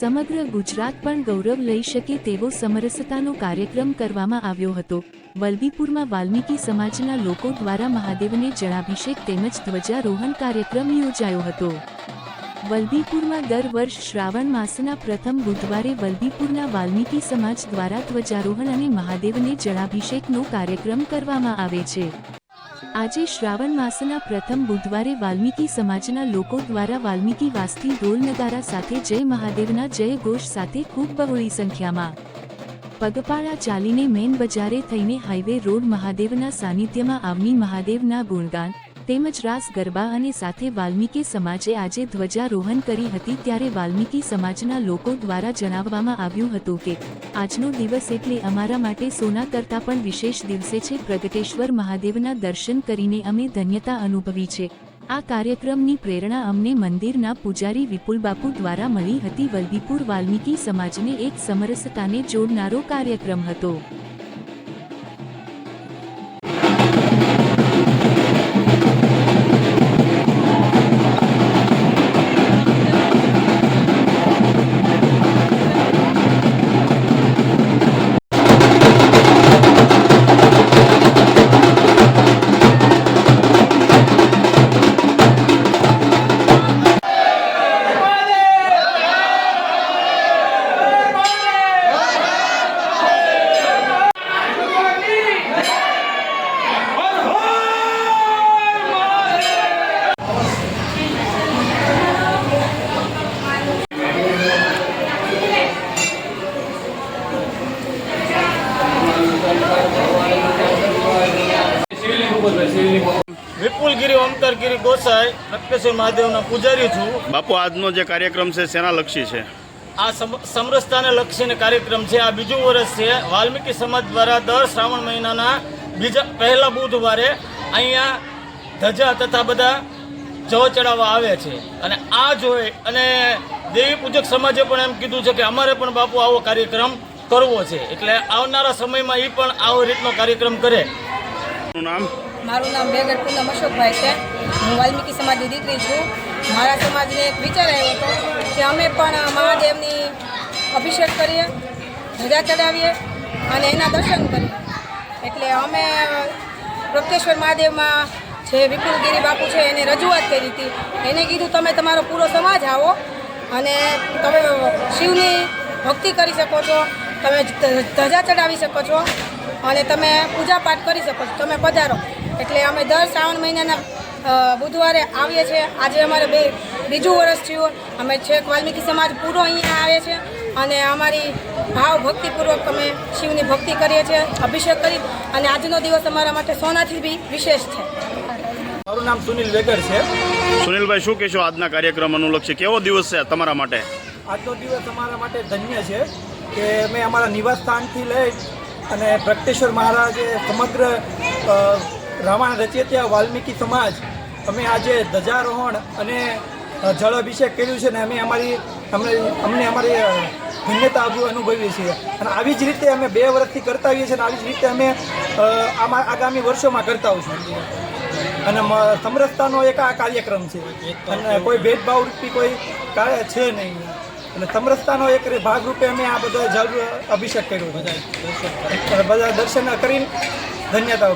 સમગ્ર ગુજરાત પણ ગૌરવ લઈ શકે તેવો સમરસતાનો કાર્યક્રમ કરવામાં આવ્યો હતો. વલભીપુરમાં વાલ્મીકી સમાજના લોકો દ્વારા મહાદેવને જળાભિષેક તેમજ ધ્વજારોહણ કાર્યક્રમ યોજાયો હતો. વલભીપુરમાં દર વર્ષ શ્રાવણ માસના પ્રથમ બુધવારે વલભીપુરના વાલ્મીકી સમાજ દ્વારા ધ્વજારોહણ અને મહાદેવને જળાભિષેકનો કાર્યક્રમ કરવામાં આવે છે. આજે શ્રાવણ માસના પ્રથમ બુધવારે વાલ્મીકી સમાજના લોકો દ્વારા વાલ્મીકી વાસથી ઢોલ નગારા સાથે જય મહાદેવના જય ઘોષ સાથે ખૂબ બહોળી સંખ્યામાં પગપાળા ચાલીને મેન બજારે થઈને હાઈવે રોડ મહાદેવના સાનિધ્યમાં આવની મહાદેવના ગુણગાન તેમજ રાસ, ગરબા અને સાથે વાલ્મીકી સમાજે આજે ધ્વજારોહણ કરી હતી ત્યારે વાલ્મીકી સમાજના લોકો દ્વારા જણાવવામાં આવ્યું હતું કે, આજનો દિવસ એટલે અમારા માટે સોના કરતાં પણ વિશેષ દિવસે છે. પ્રગટેશ્વર મહાદેવના દર્શન કરીને અમે ધન્યતા અનુભવી છે. આ કાર્યક્રમની પ્રેરણા અમને મંદિરના પૂજારી વિપુલ બાપુ દ્વારા મળી હતી. વલભીપુર વાલ્મીકી સમાજને એક સમરસતાને જોડનારો કાર્યક્રમ હતો. વિપુલગીરી ગિરી ગોસાઈ રક્તેશ્વર મહાદેવના પૂજારી છું. બાપુ આજનો જે કાર્યક્રમ છે શેના લક્ષી છે? આ સમ- સમરસતાને લક્ષીને કાર્યક્રમ છે. આ બીજું વર્ષ છે. વાલ્મીકી સમાજ દ્વારા દર શ્રાવણ મહિનાના બીજા પહેલા બુધવારે અહીંયા ધજા તથા બધા જવ ચડાવવા આવે છે. અને આ જોઈ અને દેવી પૂજક સમાજે પણ એમ કીધું છે કે અમારે પણ બાપુ આવો કાર્યક્રમ કરવો છે. એટલે આવનારા સમયમાં એ પણ આવો રીતનો કાર્યક્રમ કરે. નામ? મારું નામ બેગર પૂનમ અશોકભાઈ છે. હું વાલ્મીકી સમાજની દીકરી છું. મારા સમાજને એક વિચાર આવ્યો હતો કે અમે પણ મહાદેવની અભિષેક કરીએ, ધજા ચડાવીએ અને એના દર્શન કરીએ. એટલે અમે પ્રત્યેશ્વર મહાદેવમાં જે વિપુલગીરી બાપુ છે એને રજૂઆત કરી હતી. એને કીધું, તમે તમારો પૂરો સમાજ આવો અને તમે શિવની ભક્તિ કરી શકો છો, તમે ધજા ચડાવી શકો છો અને તમે પૂજા પાઠ કરી શકો છો, તમે પધારો. એટલે અમે દર શ્રાવણ મહિનાના બુધવારે આવીએ છીએ. આજે અમારે બે બીજું વર્ષ થયું. અમે છેક વાલ્મીકી સમાજ પૂરો અહીંયા આવે છે અને અમારી ભાવ ભક્તિપૂર્વક અમે શિવની ભક્તિ કરીએ છીએ અભિષેક કરી અને આજનો દિવસ અમારા માટે સોનાથી બી વિશેષ છે. મારું નામ સુનિલ વેગર છે. સુનિલભાઈ શું કહેશો આજના કાર્યક્રમ અનુલક્ષે? કેવો દિવસ છે તમારા માટે? આજનો દિવસ અમારા માટે ધન્ય છે કે અમે અમારા નિવાસ સ્થાનથી લઈ અને પ્રગટેશ્વર મહારાજે સમગ્ર રામાયણ રચયિતા વાલ્મીકી સમાજ અમે આજે ધ્વજારોહણ અને જળ અભિષેક કર્યું છે ને અમે અમારી અમને અમને અમારી ધન્યતા અનુભવીએ છીએ. અને આવી જ રીતે અમે બે વર્ષથી કરતા આવીએ છીએ અને આવી જ રીતે અમે આમાં આગામી વર્ષોમાં કરતા આવશું અને સમરસતાનો એક આ કાર્યક્રમ છે. અને કોઈ ભેદભાવ રૂપી કોઈ કાર્ય છે નહીં. અને સમરસતાનો એક ભાગરૂપે અમે આ બધા જળ અભિષેક કર્યો. બધા દર્શન કરીને ધન્યતા